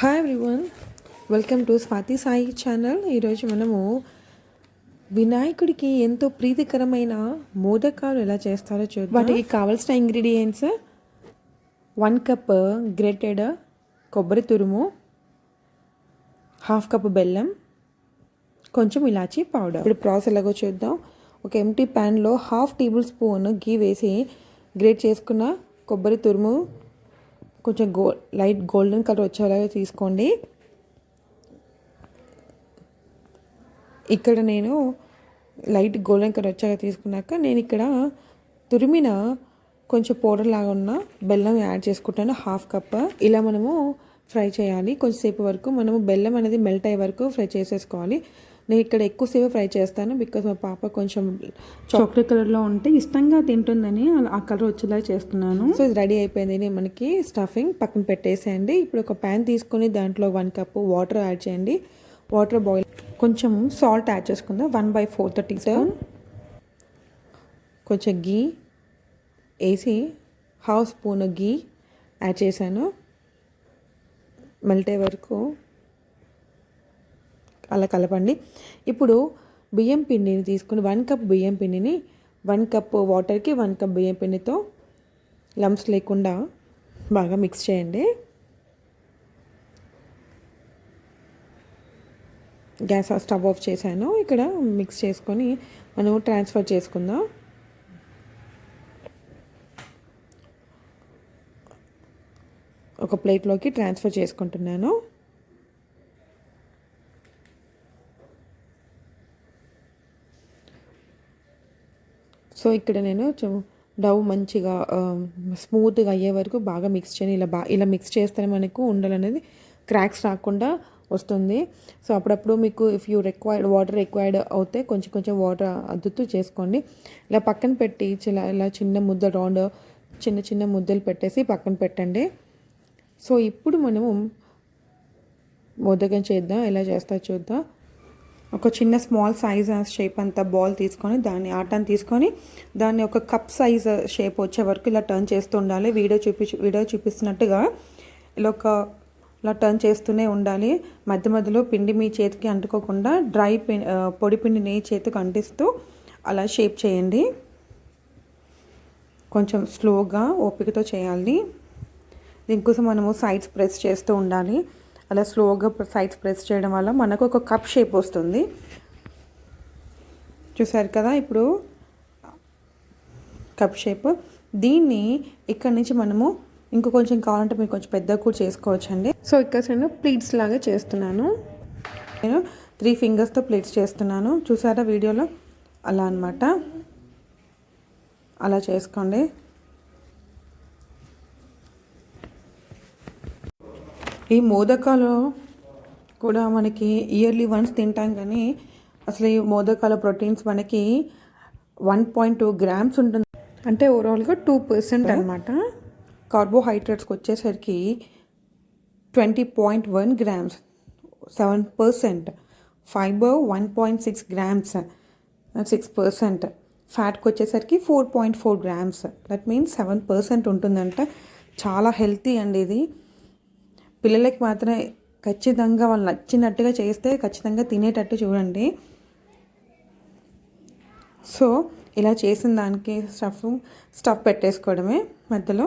Hi everyone welcome to Swathi Sai channel ఈరోజు మనము వినాయకుడికి ఎంతో ప్రీతికరమైన మోదకాలు ఎలా చేస్తారో చూద్దాం. వాటికి కావాల్సిన ఇంగ్రీడియంట్స్ వన్ కప్ గ్రేటెడ్ కొబ్బరి తురుము హాఫ్ కప్ బెల్లం కొంచెం ఇలాచీ పౌడర్ ఇప్పుడు ప్రాసెస్ ఎలాగో చూద్దాం. ఒక ఎంటీ ప్యాన్లో హాఫ్ టేబుల్ స్పూన్ గీ వేసి గ్రేట్ చేసుకున్న కొబ్బరి తురుము కొంచెం గో లైట్ గోల్డెన్ కలర్ వచ్చేలాగా తీసుకోండి. ఇక్కడ నేను లైట్ గోల్డెన్ కలర్ వచ్చాక తీసుకున్నాక నేను ఇక్కడ తురిమిన కొంచెం పౌడర్ లాగా ఉన్న బెల్లం యాడ్ చేసుకుంటాను హాఫ్ కప్. ఇలా మనము ఫ్రై చేయాలి. కొంచెంసేపు వరకు మనము బెల్లం అనేది మెల్ట్ అయ్యే వరకు ఫ్రై చేసేసుకోవాలి. నేను ఇక్కడ ఎక్కువసేపు ఫ్రై చేస్తాను బికాస్ మా పాప కొంచెం చాక్లెట్ కలర్లో ఉంటే ఇష్టంగా తింటుందని ఆ కలర్ వచ్చేలా చేస్తున్నాను. సో ఇది రెడీ అయిపోయింది. మనకి స్టఫింగ్ పక్కన పెట్టేసేయండి. ఇప్పుడు ఒక ప్యాన్ తీసుకొని దాంట్లో వన్ కప్ వాటర్ యాడ్ చేయండి. వాటర్ బాయిల్ కొంచెం సాల్ట్ యాడ్ చేసుకుందాం. One by fourth teaspoon కొంచెం గీ వేసి హాఫ్ స్పూన్ గీ యాడ్ చేశాను. మెల్ట్ వరకు అలా కలపండి. ఇప్పుడు బియ్యం పిండిని తీసుకుని వన్ కప్ బియ్యం పిండిని వన్ కప్ వాటర్కి వన్ కప్ బియ్యం పిండితో లమ్స్ లేకుండా బాగా మిక్స్ చేయండి. గ్యాస్ స్టవ్ ఆఫ్ చేశాను. ఇక్కడ మిక్స్ చేసుకొని మనం ట్రాన్స్ఫర్ చేసుకుందాం. ఒక ప్లేట్లోకి ట్రాన్స్ఫర్ చేసుకుంటున్నాను. సో ఇక్కడ నేను డవ్ మంచిగా స్మూత్గా అయ్యే వరకు బాగా మిక్స్ చేయని ఇలా బా ఇలా మిక్స్ చేస్తేనే మనకు ఉండలు అనేది క్రాక్స్ రాకుండా వస్తుంది. సో అప్పుడప్పుడు మీకు if you required water required అవుతే కొంచెం కొంచెం వాటర్ అద్దుతూ చేసుకోండి. ఇలా పక్కన పెట్టి ఇలా ఇలా చిన్న ముద్ద రౌండ్ చిన్న చిన్న ముద్దలు పెట్టేసి పక్కన పెట్టండి. సో ఇప్పుడు మనము మోదకం చేద్దాం ఎలా చేస్తా చూద్దాం. ఒక చిన్న స్మాల్ సైజ్ షేప్ అంత బాల్ తీసుకొని దాన్ని ఆటను తీసుకొని దాన్ని ఒక కప్ సైజ్ షేప్ వచ్చే వరకు ఇలా టర్న్ చేస్తూ ఉండాలి. వీడియో చూపి వీడియో చూపిస్తున్నట్టుగా ఇలా ఒక ఇలా టర్న్ చేస్తూనే ఉండాలి. మధ్య మధ్యలో పిండి మీ చేతికి అంటుకోకుండా డ్రై పిండి పొడి పిండిని చేతికి అంటిస్తూ అలా షేప్ చేయండి. కొంచెం స్లోగా ఓపికతో చేయాలి. దీనికోసం మనము సైడ్స్ ప్రెస్ చేస్తూ ఉండాలి. అలా స్లోగా సైడ్స్ ప్రెస్ చేయడం వల్ల మనకు ఒక కప్ షేప్ వస్తుంది. చూసారు కదా ఇప్పుడు కప్ షేప్. దీన్ని ఇక్కడ నుంచి మనము ఇంకో కొంచెం కావాలంటే మీరు కొంచెం పెద్దగా కూడా చేసుకోవచ్చండి. సో ఇక్కడ నేను ప్లీట్స్ లాగా చేస్తున్నాను. నేను త్రీ ఫింగర్స్తో ప్లేట్స్ చేస్తున్నాను. చూసారా వీడియోలో? అలా అనమాట అలా చేసుకోండి. ఈ మోదకాలు కూడా మనకి ఇయర్లీ వన్స్ తింటాం కానీ అసలు ఈ మోదకాల ప్రోటీన్స్ మనకి వన్ పాయింట్ టూ గ్రామ్స్ ఉంటుంది. అంటే ఓవరాల్గా టూ పర్సెంట్ అనమాట కార్బోహైడ్రేట్స్కి వచ్చేసరికి twenty point one grams seven percent fibre one point six grams six percent ఫ్యాట్కి వచ్చేసరికి four point four grams that means seven percent ఉంటుందంట. చాలా హెల్తీ అండి ఇది. పిల్లలకి మాత్రం ఖచ్చితంగా వాళ్ళు నచ్చినట్టుగా చేస్తే ఖచ్చితంగా తినేటట్టు చూడండి. సో ఇలా చేసిన దానికి స్టఫ్ స్టఫ్ పెట్టేసుకోవడమే. మధ్యలో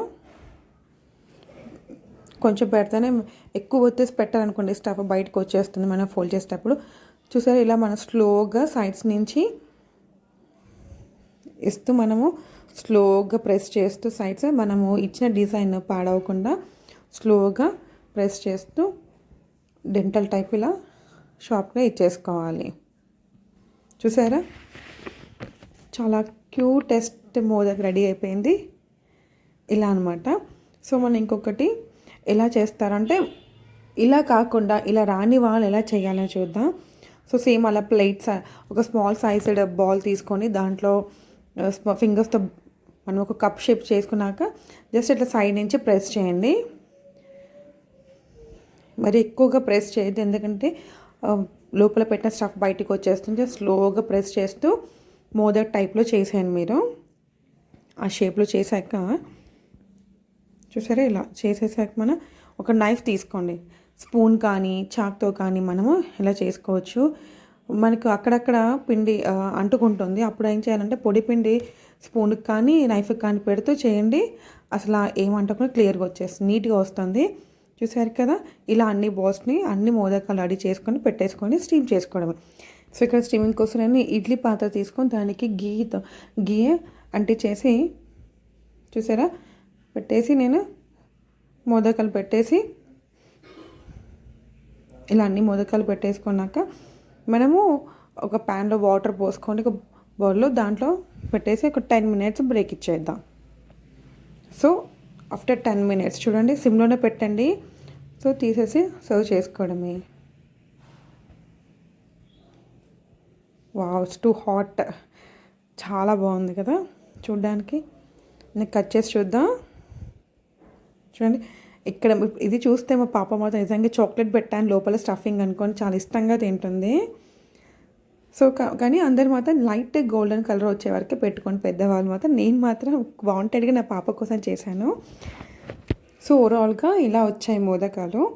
కొంచెం పెడితేనే ఎక్కువ వచ్చేసి పెట్టాలనుకోండి స్టఫ్ బయటకు వచ్చేస్తుంది మనం ఫోల్డ్ చేసేటప్పుడు. చూసారు ఇలా మనం స్లోగా సైడ్స్ నుంచి ఇస్తూ మనము స్లోగా ప్రెస్ చేస్తూ సైడ్స్ మనము ఇచ్చిన డిజైన్ పాడవకుండా స్లోగా ప్రెస్ చేస్తూ డెంటల్ టైప్ ఇలా షార్ప్గా ఇచ్చేసుకోవాలి. చూసారా? చాలా క్యూటెస్ట్ మోదక్ రెడీ అయిపోయింది. ఇలా అనమాట సో మనం ఇంకొకటి ఎలా చేస్తారంటే ఇలా కాకుండా ఇలా రాని వాళ్ళు ఎలా చేయాలని చూద్దాం. సో సేమ్ అలా ప్లేట్స్ ఒక స్మాల్ సైజ్డ్ బాల్ తీసుకొని దాంట్లో ఫింగర్స్తో మనం ఒక కప్ షేప్ చేసుకున్నాక జస్ట్ ఇట్లా సైడ్ నుంచి ప్రెస్ చేయండి. మరి ఎక్కువగా ప్రెస్ చేయొద్దు. ఎందుకంటే లోపల పెట్టిన స్టఫ్ బయటికి వచ్చేస్తుంది. స్లోగా ప్రెస్ చేస్తూ మోదర్ టైప్లో చేసాను మీరు. ఆ షేప్లో చేశాక చూసారా ఇలా చేసేసాక మనం ఒక నైఫ్ తీసుకోండి. స్పూన్ కానీ చాక్తో కానీ మనము ఇలా చేసుకోవచ్చు. మనకు అక్కడక్కడ పిండి అంటుకుంటుంది. అప్పుడు ఏం చేయాలంటే పొడి పిండి స్పూన్కి కానీ నైఫ్కి కానీ పెడుతూ చేయండి. అసలు ఏమంటకుండా క్లియర్గా వచ్చేస్తుంది నీట్గా వస్తుంది. చూసారు కదా? ఇలా అన్ని బాల్స్ని అన్ని మోదకాలు రెడీ చేసుకొని పెట్టేసుకొని స్టీమ్ చేసుకోవడమే. సో ఇక్కడ స్టీమింగ్ కోసం నేను ఇడ్లీ పాత్ర తీసుకొని దానికి గీ గీ చేసి చూసారా? పెట్టేసి నేను మోదకాలు పెట్టేసి ఇలా అన్ని మోదకాలు పెట్టేసుకున్నాక మనము ఒక ప్యాన్లో వాటర్ పోసుకొని ఒక బౌల్లో దాంట్లో పెట్టేసి ఒక టెన్ మినిట్స్ బ్రేక్ ఇచ్చేద్దాం. So after ten minutes. చూడండి సిమ్లోనే పెట్టండి. సో తీసేసి సర్వ్ చేసుకోవడమే. Wow too hot. చాలా బాగుంది కదా చూడడానికి. నేను కట్ చేసి చూద్దాం. చూడండి ఇక్కడ ఇది చూస్తే మా పాప మాత్రం నిజంగా చాక్లెట్ పెట్టాను లోపల స్టఫింగ్ అనుకొని చాలా ఇష్టంగా తింటుంది. సో కా- కానీ అందరు మాత్రం లైట్ గోల్డెన్ కలర్ వచ్చే వరకు పెట్టుకొని పెద్దవాళ్ళు మాత్రం నేను మాత్రం వాంటెడ్గా నా పాప కోసం చేశాను. సో ఓవరాల్గా ఇలా వచ్చాయి మోదకాలు.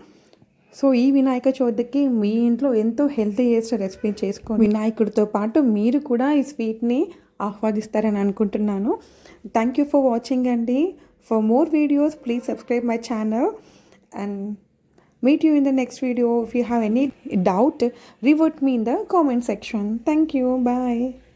సో ఈ వినాయక చవితికి మీ ఇంట్లో ఎంతో హెల్తీ చేసే రెసిపీ చేసుకొని వినాయకుడితో పాటు మీరు కూడా ఈ స్వీట్ని ఆహ్వాదిస్తారని అనుకుంటున్నాను. థ్యాంక్ యూ ఫర్ వాచింగ్ అండి. For more videos please subscribe my channel and meet you in the next video. If you have any doubt revert me in the comment section. Thank you. Bye